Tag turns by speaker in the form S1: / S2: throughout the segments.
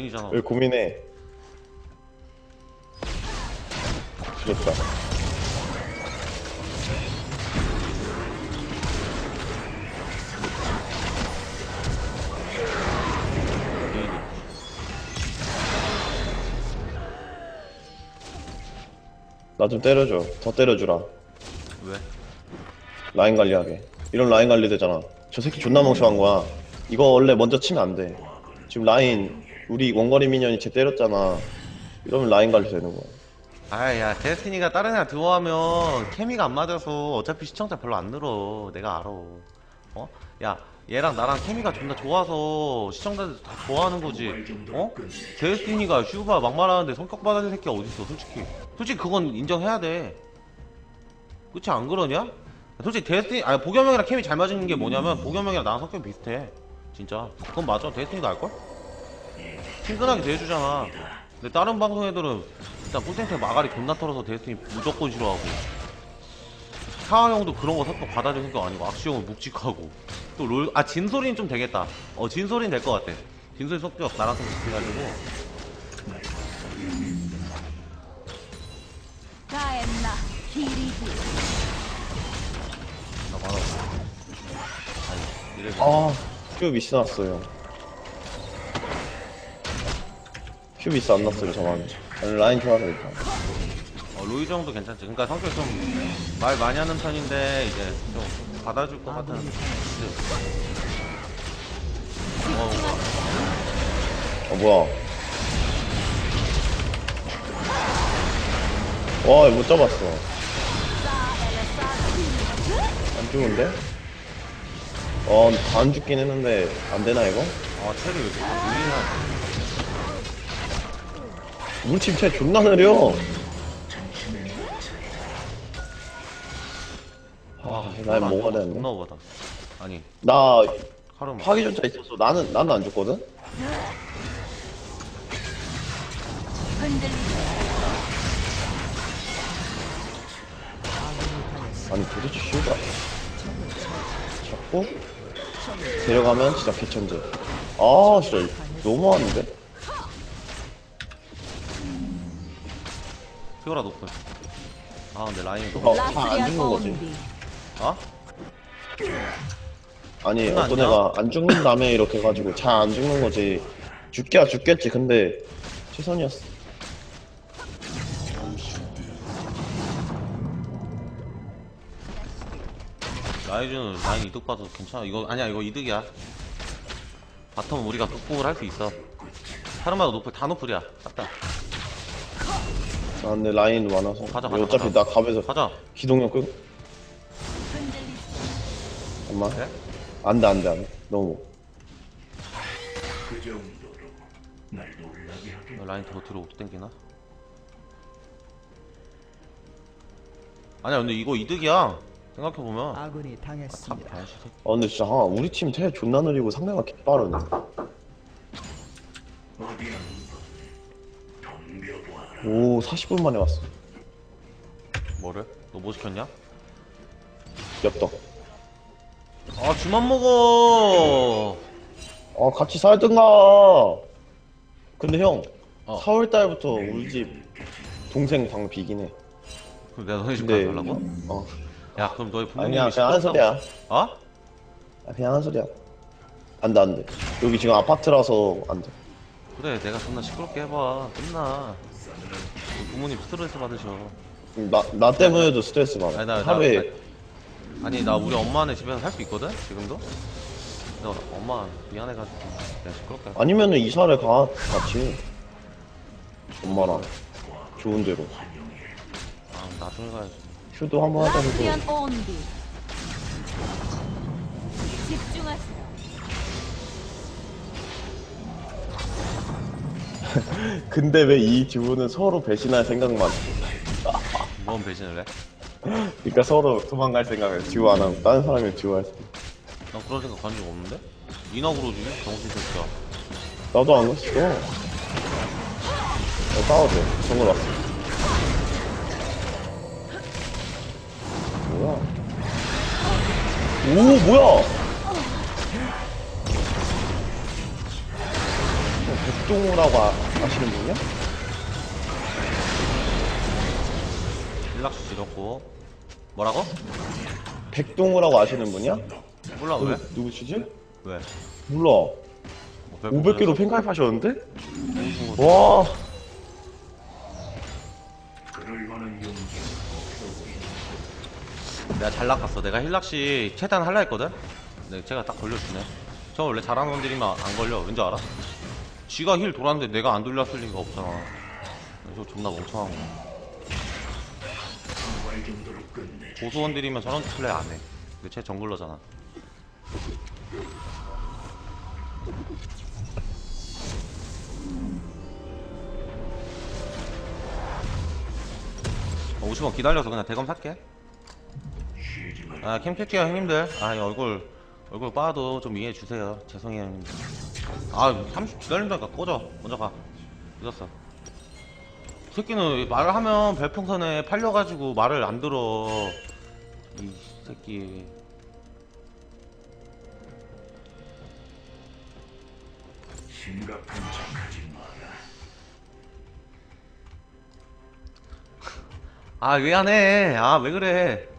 S1: 베인이잖아
S2: 왜 고민해?
S1: 베인이
S2: 나좀 때려줘. 더 때려주라.
S1: 왜?
S2: 라인 관리하게. 이런 라인 관리 되잖아. 저 새끼 존나 멍청한 거야. 이거 원래 먼저 치면 안 돼. 지금 라인 우리 원거리 미니언이 쟤 때렸잖아. 이러면 라인 관리 되는 거야.
S1: 아야 데스티니가 다른 애랑 드워하면 케미가 안 맞아서 어차피 시청자 별로 안 늘어 내가 알아 어? 야 얘랑 나랑 케미가 존나 좋아서 시청자들 다 좋아하는 거지 어? 데스티니가 슈바 막말하는데 성격 받아줄 새끼가 어딨어 솔직히 솔직히 그건 인정해야 돼 그치 안 그러냐? 솔직히 데스티니 아니 보겸형이랑 케미 잘 맞는 게 뭐냐면 보겸형이랑 나랑 성격 비슷해 진짜 그건 맞아 데스티니도 알걸? 친근하게 대해주잖아. 근데 다른 방송 애들은 일단 꿀탱탱 마가리 존나 털어서 데스티니 무조건 싫어하고. 사하 형도 그런 거 성격 받아줄 생각 아니고 악시 형은 묵직하고. 또 롤 아 진솔이는 좀 되겠다. 어 진솔이는 될 것 같아. 진솔이 성격 나랑 좀 비슷해가지고.
S3: 가엔나 기리기.
S1: 나 받아 아니 이래
S2: 아, 큐 미스 났어요. 큐 미스 안 났어요, 저만. 아니, 라인 좋아서 일단.
S1: 어, 로이 정도 괜찮지 그러니까 성격 좀 말 많이 하는 편인데 이제 좀 받아줄 것 같은 어,
S2: 어, 뭐야. 와, 이거 못 잡았어. 안 죽은데? 어, 안 죽긴 했는데, 안 되나, 이거?
S1: 아 체리 왜 이렇게 물리나
S2: 우리 팀쟤 존나 느려. 아, 라인 먹어야 되는데.
S1: 존나 오바다 아니
S2: 나
S1: 카르마
S2: 파기 전차 있어서 나는, 나는 안 죽거든? 아니, 도대체 슈가. 잡고, 데려가면 진짜 개천재. 아, 진짜, 너무하는데?
S1: 피오라 높을 아 근데 라인이
S2: 어,
S1: 너무
S2: 다안
S3: 라스리아
S2: 죽는 거지.
S1: 어?
S2: 아니
S1: 장난
S2: 어떤
S1: 아니야?
S2: 애가 안 죽는 다음에 이렇게 해가지고 잘 안 죽는 거지. 죽기야 죽겠지. 근데 최선이었어.
S1: 라이즈는 라인 이득 봐도 괜찮아. 이거 아니야 이거 이득이야. 바텀은 우리가 극복을 할 수 있어. 카르마도 노플 다 노플이야. 싹다
S2: 아 근데 라인 많아서.
S1: 가자,
S2: 이거
S1: 가자,
S2: 어차피
S1: 가자.
S2: 나 갑에서
S1: 가자.
S2: 기동력 끄고. 잠깐만.
S1: 그래?
S2: 안돼 안돼 안돼. 너무.
S1: 너 라인 더 뒤로 땡기나? 아니야 근데 이거 이득이야. 생각해보면.
S4: 아군이
S1: 탑
S4: 당했습니다.
S1: 새끼.
S2: 아 근데 진짜 아, 우리 팀 태 존나 느리고 상대가 개 빠르네 오 40분 만에 왔어
S1: 뭐를? 너뭐 시켰냐?
S2: 엽떡
S1: 아 주만 먹어
S2: 아 같이 살든가 근데 형
S1: 어.
S2: 4월달부터 우리 집 동생 방 비긴 해
S1: 그럼 내가 너네 집
S2: 근데
S1: 가려고?
S2: 어
S1: 야 그럼 너희 부모님이
S2: 아니야 그냥 하는 소리야
S1: 어?
S2: 아, 그냥 하는 소리야. 안 돼, 안 돼. 여기 지금 아파트라서 안 돼.
S1: 그래 내가 존나 시끄럽게 해봐 끝나 부모님 스트레스 받으셔
S2: 나, 나 때문에도 스트레스 받아.
S1: 아니, 나- 나-
S2: 하루에,
S1: 나- 아니 나 우리 엄마네 집에서 살 수 있거든 지금도 너 엄마 미안해가지고 내가 시끄럽게 할게.
S2: 아니면은 이사를 가, 같이. 엄마랑. 좋은 데로.
S1: 아 나중에 가야지
S2: 휴도 한번 하자, 휴도.
S3: 라스리안 온비 집중하세요
S2: 근데 왜이두 분은 서로 배신할 생각만. 해?
S1: 뭔 배신을 해?
S2: 그러니까 서로 도망갈 생각을 듀오 안 하고, 다른 사람이 듀오 할 생각.
S1: 난 그런 생각 가진 적 없는데? 이나 그러지 정신 새끼야
S2: 나도 안 갔어. 어, 싸워도 돼. 정글 왔어. 뭐야? 오, 뭐야? 아, 아시는 분이야?
S1: 일락수 지렸고 뭐라고?
S2: 백동우라고 아시는 분이야?
S1: 몰라 왜?
S2: 누, 누구시지?
S1: 왜?
S2: 몰라.
S1: 뭐
S2: 500개로 팬가입 하셨는데?
S1: 뭐,
S2: 와.
S1: 내가 잘 낚았어. 내가 힐락시 최대한 할라 했거든? 근데 제가 딱 걸려주네. 저 원래 잘하는 놈들이면 안 걸려. 왠지 알아? 지가 힐 돌았는데 내가 안 돌렸을 리가 없잖아. 저 존나 멍청한 거. 고수원들이면 저런 플레이 안 해. 근데 쟤 정글러잖아. 어, 50원 기다려서 그냥 대검 살게. 아, 캠 킬게요, 형님들. 아, 이 얼굴, 얼굴 빠도 좀 이해해 주세요. 죄송해요, 형님들. 아, 30 기다린다니까 꺼져. 먼저 가. 늦었어. 이 새끼는 말을 하면 별풍선에 팔려가지고 말을 안 들어. 이 새끼.
S4: 심각한 척하지 마라.
S1: 아, 왜 안 해? 아, 왜 그래?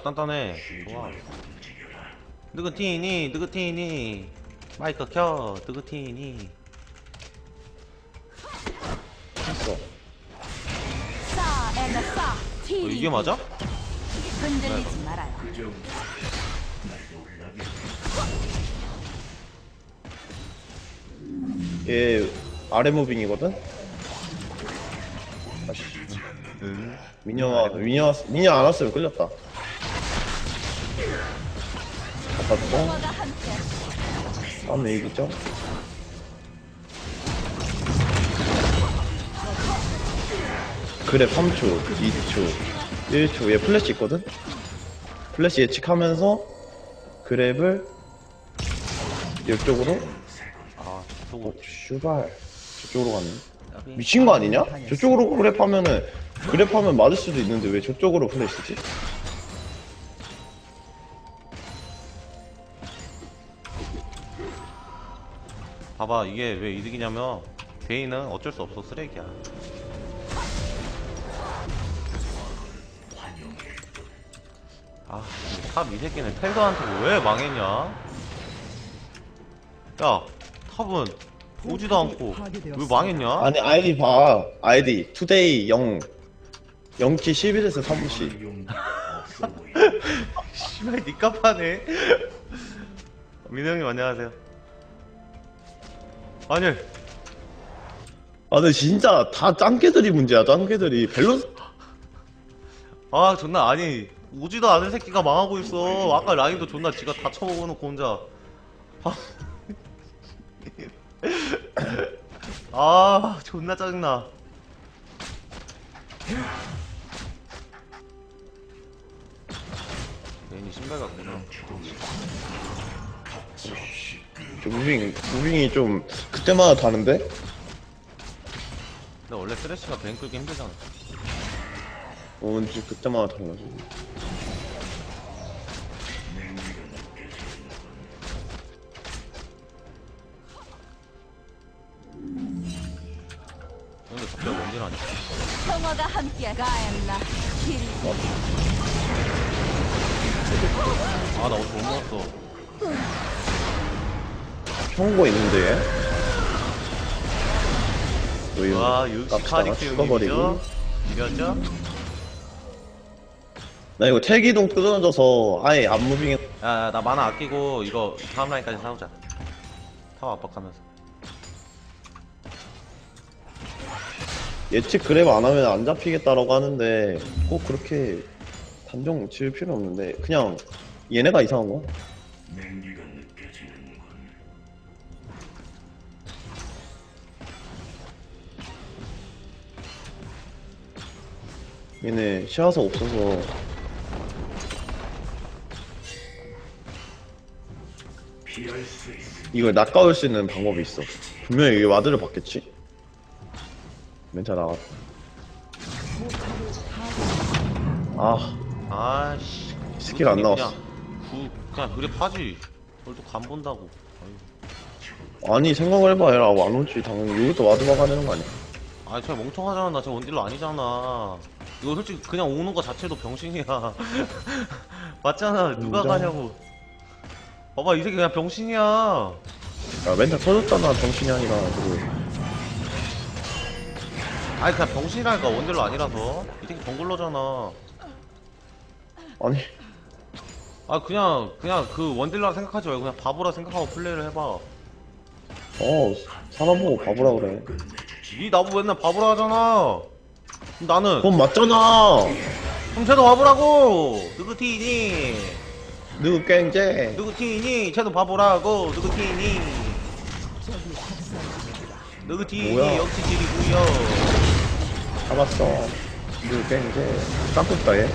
S1: 오, 존나 단단해. 좋아. 느그티니, 느그티니. 마이크 켜, 느그티니.
S3: 싸
S1: 어, 이게 맞아?
S3: 흔들리지 말아요.
S2: 얘 아래 무빙이거든? 아씨.
S1: 응.
S2: 미녀, 미녀, 미녀 안 왔으면 끌렸다.
S3: 함께
S2: 다음에 이기죠? 그래 3초, 2초, 1초 얘 플래시 있거든? 플래시 예측하면서 그랩을 이쪽으로
S1: 아,
S2: 어. 슈발 저쪽으로 갔네 미친 거 아니냐? 저쪽으로 그랩하면은 그랩하면 맞을 수도 있는데 왜 저쪽으로 플래시지?
S1: 봐봐 이게 왜 이득이냐면 베인은 어쩔 수 없어 쓰레기야. 아탑 이 새끼는 텔더한테 왜 망했냐? 야 탑은 오지도 않고 왜 망했냐?
S2: 아니 아이디 봐. 아이디 투데이 0 0키 11에서 3시
S4: 용 없어 보이.
S1: 씨발 니값하네. 민호 형님 안녕하세요 아니.
S2: 아 근데 진짜 다 짱깨들이 문제야 짱깨들이. 밸런스
S1: 아 존나 아니 오지도 않은 새끼가 망하고 있어. 아까 라인도 존나 지가 다 쳐먹어놓고 혼자. 아, 아 존나 짜증나. 괜히 신발 같구나.
S2: 저 무빙 무빙이 좀 그때마다 다른데?
S1: 근데 원래 쓰레쉬가 뱅 끌기 힘들잖아.
S2: 어 지금 그때마다 달라지고
S1: 근데 갑자기 뭔일 하냐?
S3: 평화가 함께 가엔나 키리디
S1: 아나 어제 못 먹었어.
S2: 평고 있는데 얘? 또 이거
S1: 와 역시
S2: 깝치다가
S1: 카닉스
S2: 죽어버리고
S1: 형님이죠? 이겼죠?
S2: 나 이거 텔기동 끊어져서 아예 안 무빙해
S1: 야, 나 만화 아끼고 이거 다음 라인까지 싸우자. 타워 압박하면서.
S2: 예측 그랩 안 하면 안 잡히겠다라고 하는데 꼭 그렇게 단정 지을 필요 없는데 그냥 얘네가 이상한 거야 얘네 시야서 없어서. 이걸 낚아올 수 있는 방법이 있어. 분명히 이게 와드를 받겠지? 멘탈 나갔다 아
S1: 아씨.
S2: 스킬 안 나왔어.
S1: 그냥, 구, 그냥 그래 파지. 그걸 또간 본다고.
S2: 아니 생각을 해봐. 얘라 안 오지. 당연히 여기도 와드 막아야 되는 거 아니야?
S1: 아니 저 멍청하잖아. 나 저 원딜러 아니잖아 이거 솔직히 그냥 오는 거 자체도 병신이야. 맞잖아. 누가
S2: 인정.
S1: 가냐고. 봐봐 이 새끼 그냥 병신이야.
S2: 야 멘탈 터졌잖아 정신이 아니라. 그거
S1: 아니 그냥 병신이라니까 원딜러 아니라서. 이 새끼 정글러잖아.
S2: 아니.
S1: 아 그냥 그냥 그 원딜러라 생각하지 말고 그냥 바보라 생각하고 플레이를 해봐.
S2: 어 사람 보고 바보라 그래.
S1: 니 나보고 맨날 바보라 하잖아 나는.
S2: 그건 맞잖아.
S1: 그럼 쟤도 바보라고. 누구 티니?
S2: 누구 깽제?
S1: 누구 티니? 쟤도 바보라고. 누구 티니? 누구 티니?
S2: 뭐야?
S1: 역시 딜이구요.
S2: 잡았어. 누구 깽제? 깜빡다 얘.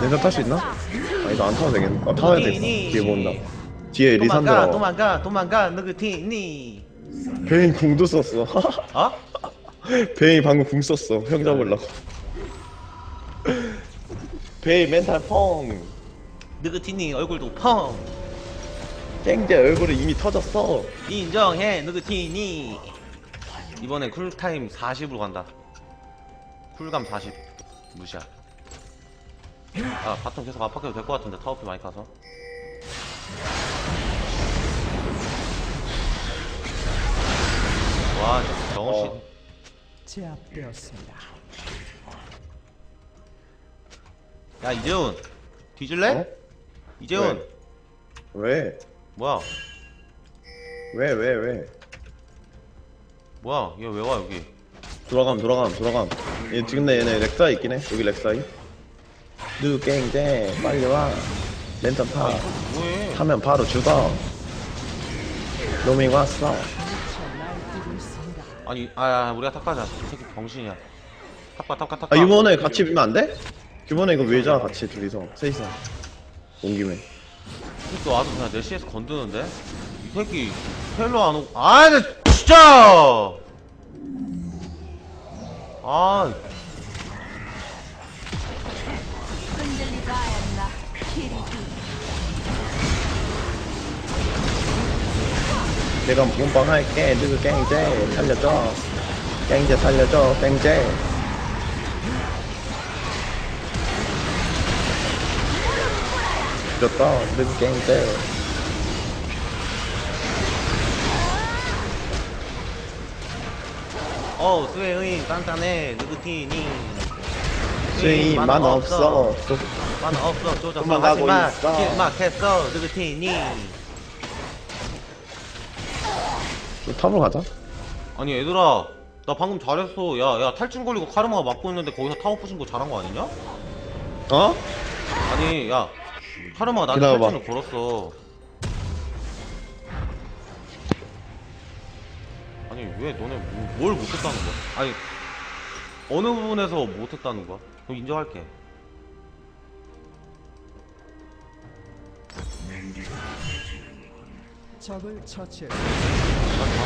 S2: 내가 탈수 있나? 아 이거 안 타도 되겠네. 아 타야 돼. 뒤에 본다. 뒤에
S1: 도망가
S2: 리산드라
S1: 도망가 도망가 누구 티니?
S2: 베인 궁도 썼어.
S1: 어?
S2: 베인 방금 궁 썼어. 형 잡으려고. 베인 멘탈 펑.
S1: 누구 티니 얼굴도 펑.
S2: 깽제 얼굴이 이미 터졌어.
S1: 인정해 누구 티니. 이번엔 쿨타임 40으로 간다. 쿨감 40 무시야. 아 바텀 계속 압박해도 될 것 같은데 타워피 많이 가서. 와 정신
S2: 어.
S5: 제압되었습니다.
S1: 야 이재훈. 뒤질래?
S2: 어?
S1: 이재훈.
S2: 왜?
S1: 뭐야?
S2: 왜 왜 왜?
S1: 뭐야? 얘 왜 와 여기?
S2: 돌아감 돌아감 돌아감. 얘 지금 내 얘네 렉사이 있긴 해. 여기 렉사이. 깽제 빨리 와. 멘탈 타.
S1: 뭐해?
S2: 타면 바로 죽어. 로밍 왔어.
S1: 아니 아 우리가 탑 가자. 이 새끼 병신이야. 탑가 탑가 탑가.
S2: 아 이번에 같이 밀면 안 돼? 이번에 이거 밀자 같이 둘이서 셋이서. 온 김에.
S1: 또 와서 그냥 내 CS 건드는데? 이 새끼 헬로 안 오고. 아 근데 진짜! 아
S2: 내가 몸빵 할게. 누구 깽제. 살려줘. 깽제 살려줘. 깽제. 죽였다. 누구 깽제.
S1: 어우 스웨인 딴딴해. 누구 티니.
S2: 스윙 만 없어.
S1: 만 없어.
S2: 도망가고
S1: 하지마.
S2: 있어.
S1: 길막했어. 누구 티니
S2: 탑으로 가자
S1: 아니 얘들아 나 방금 잘했어 야야 탈진 걸리고 카르마가 맞고 있는데 거기서 타워 부신 거 잘한 거 아니냐?
S2: 어?
S1: 아니 야 카르마가 나한테
S2: 기다려봐.
S1: 탈진을 걸었어 아니 왜 너네 뭐- 뭘 못했다는 거야? 아니 어느 부분에서 못했다는 거야? 그럼 인정할게
S5: 적을 처치해
S1: 잘한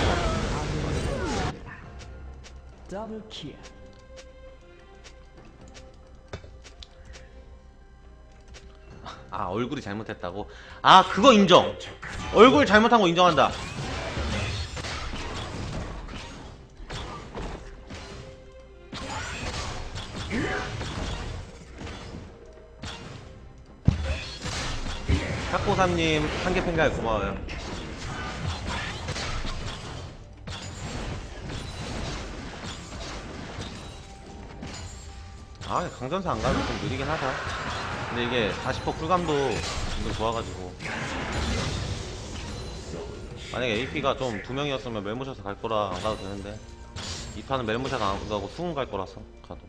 S5: 더블 킬.
S1: 아 얼굴이 잘못했다고? 아 그거 인정 얼굴 잘못한 거 인정한다 탁고삼님 한개 팬가에 고마워요 아 강전사 안 가면 좀 느리긴 하다. 근데 이게 40% 쿨감도 은근 좋아가지고. 만약에 AP가 좀 두 명이었으면 멜모샷에 갈 거라 안 가도 되는데. 이 판은 멜모샷 안 가고 수은 갈 거라서 가도.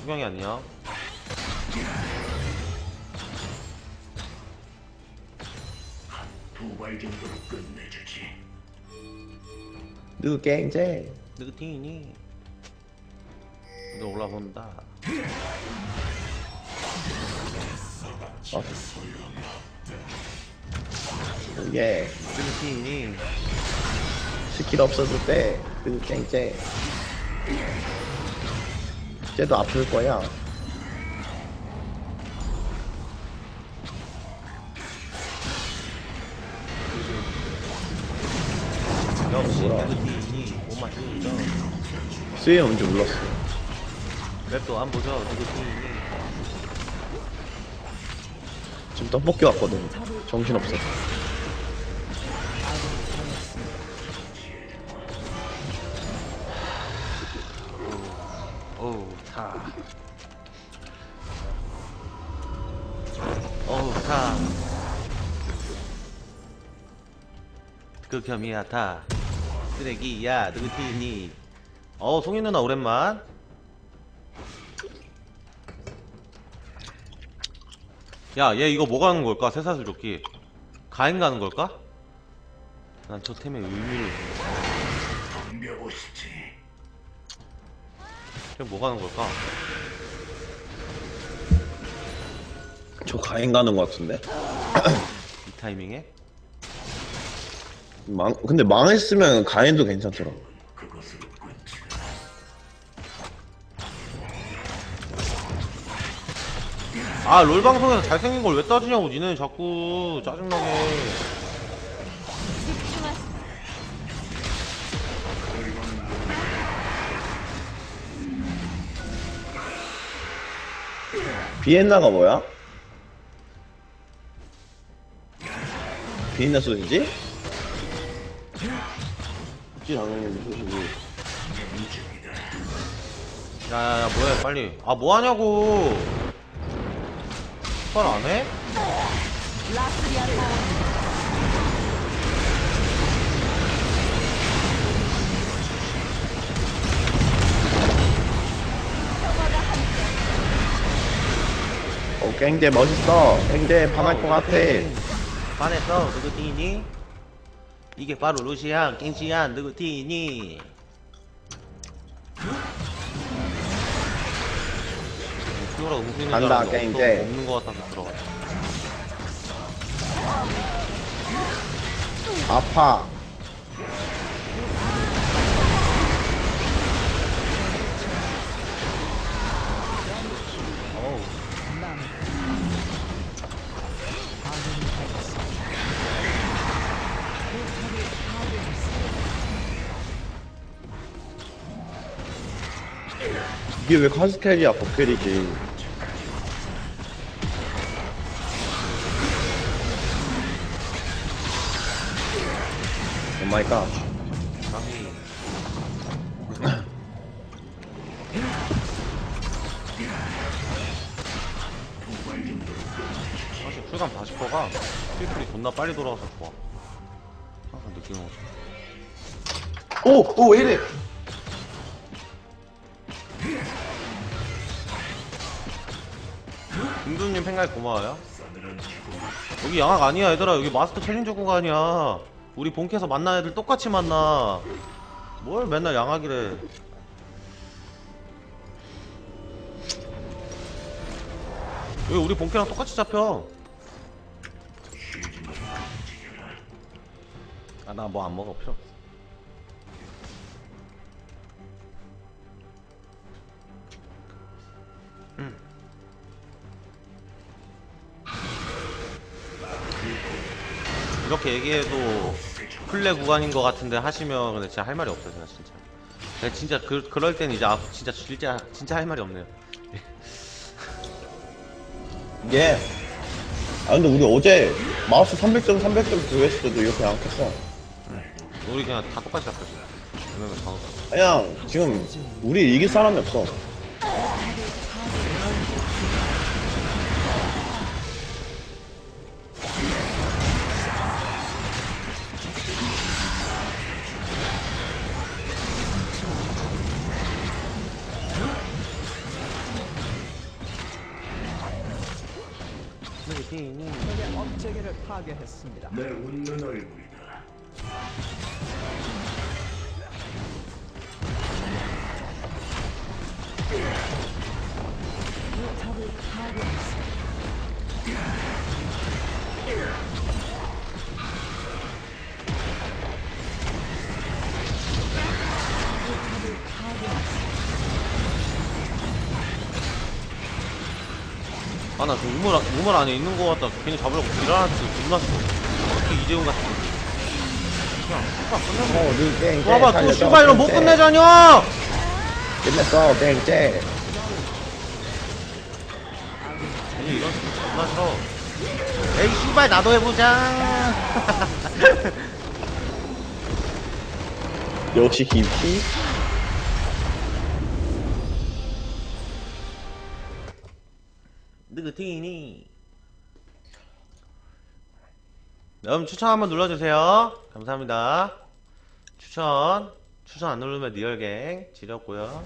S1: 수경이 아니야.
S4: 두발 정도로 끝내주지.
S2: 누구
S1: 팀이니? 너 올라본다
S2: 예
S1: 누구 팀이니?
S2: 스킬 없어질 때 누구 깽제 쟤도 아플 거야.
S1: 역시
S2: 뭐야.
S1: 누구티니 못 맞추죠
S2: 스웨이 뭔지 몰랐어.
S1: 맵도 안 보죠 누구티니
S2: 지금 떡볶이 왔거든. 정신없어.
S1: 어우 타. 어우 타. 극혐이야 타. 쓰레기야 누구티니? 어 송이 누나 오랜만 야 얘 이거 뭐 가는 걸까 새사슬 조끼 가행 가는 걸까? 난 저 템의 의미를
S4: 덤벼보시지.
S1: 쟤뭐 가는 걸까?
S2: 저 가행 가는 거 같은데.
S1: 이 타이밍에?
S2: 망 근데 망했으면 가행도 괜찮더라.
S4: 그
S1: 아 롤 방송에서 잘생긴 걸 왜 따지냐고 니네 자꾸 짜증나게.
S2: 비엔나가 뭐야? 비엔나 소리지? 지 당연히 소식이.
S1: 야야야 뭐해 빨리 아 뭐하냐고 빨 안해?
S3: 라스리아 온
S2: 어, 깽대 멋있어. 깽대 반할 것 같아.
S1: 반했어 누구 티니? 이게 바로 루시안 갱시안 누구 티니? 피오라 음수 있는 줄
S2: 간다,
S1: 알았는데
S2: 게임 돼.
S1: 없는 거 같아서 들어갔어
S2: 아파. 이게 왜 카스텔이야, 버켈이지. 마이 갓.
S1: 사실 풀감 40%가. 트리플이 존나 빨리 돌아와서 좋아. 항상 느끼는 거죠
S2: 오! 오, 왜 이래?
S1: 김두님 팬가이 고마워요? 여기 양악 아니야 얘들아. 여기 마스터 챌린저 구간이야 우리 본캐에서 만난 애들 똑같이 만나. 뭘 맨날 양악이래. 여기 우리 본캐랑 똑같이 잡혀? 아 나 뭐 안 먹어 필요 없어 이렇게 얘기해도 플레 구간인 것 같은데 하시면 근데 진짜 할 말이 없어요 제가 진짜 제가 진짜 그, 그럴 땐 이제 아 진짜 진짜 진짜 할 말이 없네요
S2: 예. 아, 근데 우리 어제 마우스 300점, 300점 그거 했을 때도 이렇게 안 켰어.
S1: 우리 그냥 다 똑같이 잡혔어 왜냐면 다 똑같아
S2: 그냥 지금 우리 이길 사람이 없어.
S5: 체계를 파괴했습니다.
S4: 내 웃는 얼굴
S1: 우물, 안- 안에 있는 거 같다 괜히 잡으려고 지랄한테 존났어 어떻게 이재훈 같은 거. 끝내고
S6: 어, 니 땡, 땡.
S1: 와봐 또 슈발 이런 못
S6: 땡,
S1: 끝내자냐
S6: 끝냈어, 땡, 땡.
S1: 아니 이런 스킬 존나 싫어. 에이 씨발 나도 해보자.
S2: 역시 김치?
S1: 느그팅이니 여러분 추천 한번 눌러주세요. 감사합니다. 추천 추천 안 누르면 리얼갱 지렸고요